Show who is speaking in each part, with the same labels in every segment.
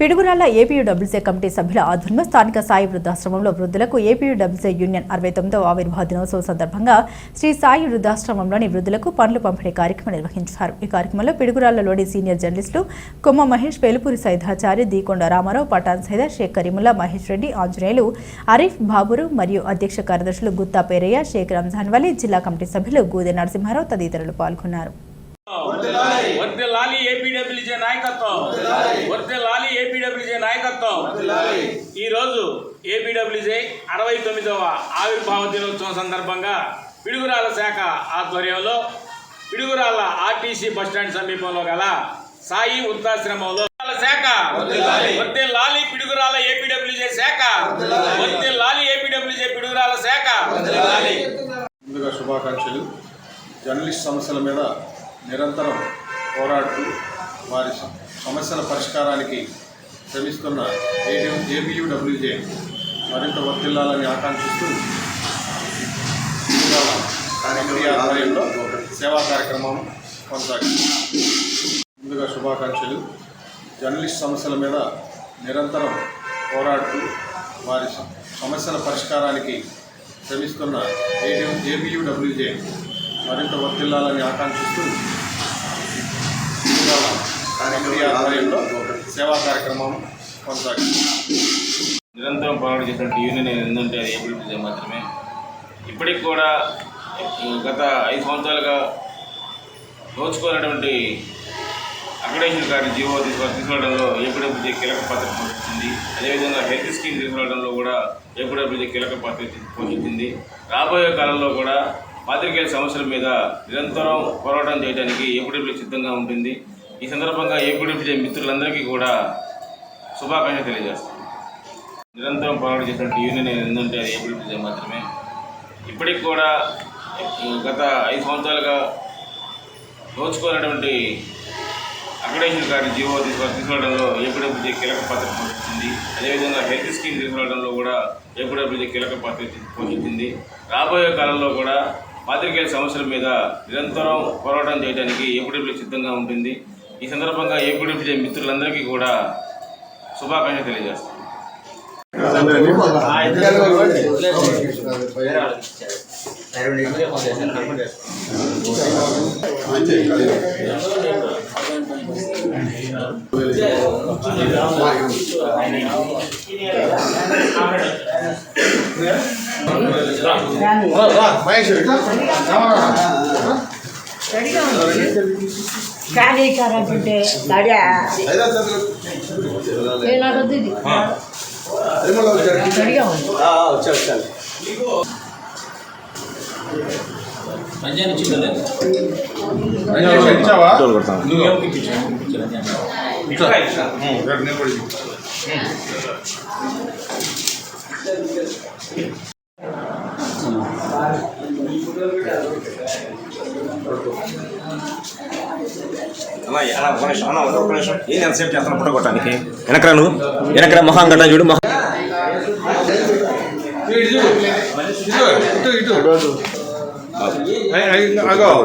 Speaker 1: Piduguralla ఏపీయూడబ్ల్యూసీ committee సభ్యుల ఆధ్వర్యంలో స్థానిక సాయి వృద్ధాశ్రమంలో వృద్ధులకు ఏపీయూడబ్ల్యూసీ యూనియన్ అరవై తొమ్మిదవ ఆవిర్భావ దినోత్సవం సందర్భంగా శ్రీ సాయి వృద్ధాశ్రమంలోని వృద్ధులకు పనులు పంపిణీ కార్యక్రమం నిర్వహించారు. ఈ కార్యక్రమంలో పిడుగురాళ్ళలోని సీనియర్ జర్నలిస్టులు కొమ్మ మహేష్ పేలుపూరి సైదాచారి దీకొండ రామారావు పటాన్ సైద షేక్ కరీముల్లా మహేష్ రెడ్డి ఆంజనేయులు అరీఫ్ బాబురు మరియు అధ్యక్ష కార్యదర్శులు గుత్తా పేరయ్య షేక్ రంజాన్ వలి జిల్లా కమిటీ సభ్యులు గూదె నరసింహారావు తదితరులు పాల్గొన్నారు.
Speaker 2: వర్దిల్లాలి ఏపీడబ్ల్యూజే నాయకత్వం. వర్దిల్లాలి ఏపీడబ్ల్యూజే నాయకత్వం. ఈ రోజు ఏపీడబ్ల్యూజే అరవై తొమ్మిదవ ఆవిర్భావ దినోత్సవం సందర్భంగా పిడుగురాల శాఖ ఆధ్వర్యంలో పిడుగురాల ఆర్టీసీ బస్టాండ్ సమీపంలో గల సాయి వృద్ధాశ్రమంలో శాఖ. వర్దిల్లాలి పిడుగురాల ఏపీడబ్ల్యూజే శాఖ. వర్దిల్లాలి ఏపీడబ్ల్యూజే పిడుగురాల శాఖ.
Speaker 3: ముందుగా శుభాకాంక్షలు. జర్నలిస్ట్ సమస్యల మీద నిరంతరం పోరాడుతూ వారి సమస్యల పరిష్కారానికి శ్రమిస్తున్న ఏబియుడబ్ల్యూజే మరింత వర్తిల్లాలని ఆకాంక్షిస్తూ ఇవాళ ఆధ్వర్యంలో సేవా కార్యక్రమం కొనసాగింది. ముందుగా శుభాకాంక్షలు. జర్నలిస్ట్ సమస్యల మీద నిరంతరం పోరాడుతూ వారి సమస్యల పరిష్కారానికి శ్రమిస్తున్న ఏబియుడబ్ల్యూజే మరింత వర్తిల్లాలని ఆకాంక్షిస్తూ ఇవాళ ఆధ్వర్యంలో సేవా కార్యక్రమం కొనసాగుతుంది
Speaker 2: నిరంతరం పోరాటం చేసినట్టు యూనియన్ ఏంటంటే అది ఏపీ మాత్రమే. ఇప్పటికి కూడా గత ఐదు సంవత్సరాలుగా దోచుకోనటువంటి అక్రిడేషన్ కార్డు జీవో తీసుకో తీసుకురావడంలో ఏపీడబ్ల్యూజీ కీలక పాత్ర పోషించింది. అదేవిధంగా హెల్త్ స్కీమ్ తీసుకురావడంలో కూడా ఏపీడబ్ల్యూజీ కీలక పాత్ర పోషించింది. రాబోయే కాలంలో కూడా పాత్రికేయుల సమస్యల మీద నిరంతరం పోరాటం చేయడానికి ఏపీడబ్ల్యూ సిద్ధంగా ఉంటుంది. ఈ సందర్భంగా ఏపీడబ్ల్యూజీ మిత్రులందరికీ కూడా శుభాకాంక్షలు తెలియజేస్తాను నిరంతరం పోరాటం చేసినట్టు యూనియన్ ఏంటంటే అది మాత్రమే. ఇప్పటికి కూడా గత ఐదు సంవత్సరాలుగా దోచుకోనటువంటి అక్రిడేషన్ కార్డు జీవో తీసుకో తీసుకురావడంలో ఏపీడబ్ల్యూజీ కీలక పాత్ర పోషించింది. అదేవిధంగా హెల్త్ స్కీమ్ తీసుకురావడంలో కూడా ఏపీడబ్ల్యూజీ కీలక పాత్ర పోషించింది. రాబోయే కాలంలో కూడా పాత్రికేయుల సమస్యల మీద నిరంతరం పోరాటం చేయడానికి ఏపీడబ్ల్యూ సిద్ధంగా ఉంటుంది. ఈ సందర్భంగా ఏపీడబ్ల్యూజీ మిత్రులందరికీ కూడా శుభాకాంక్షలు తెలియజేస్తాను
Speaker 4: ఖాళీ కరెంటుంటే గడియా ఏనాడొద్దు ఇది? గడిగా ఉంది.
Speaker 3: ఇచ్చావా?
Speaker 5: అన్న ఎంతసేపు పుట్ట కొట్టడానికి వెనకరా నువ్వు వెనకరా మొహం గడ్డ చూడు మొహం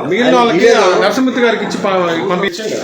Speaker 3: మిగిలిన వాళ్ళకి నరసింహతి గారికి ఇచ్చి పంపించండి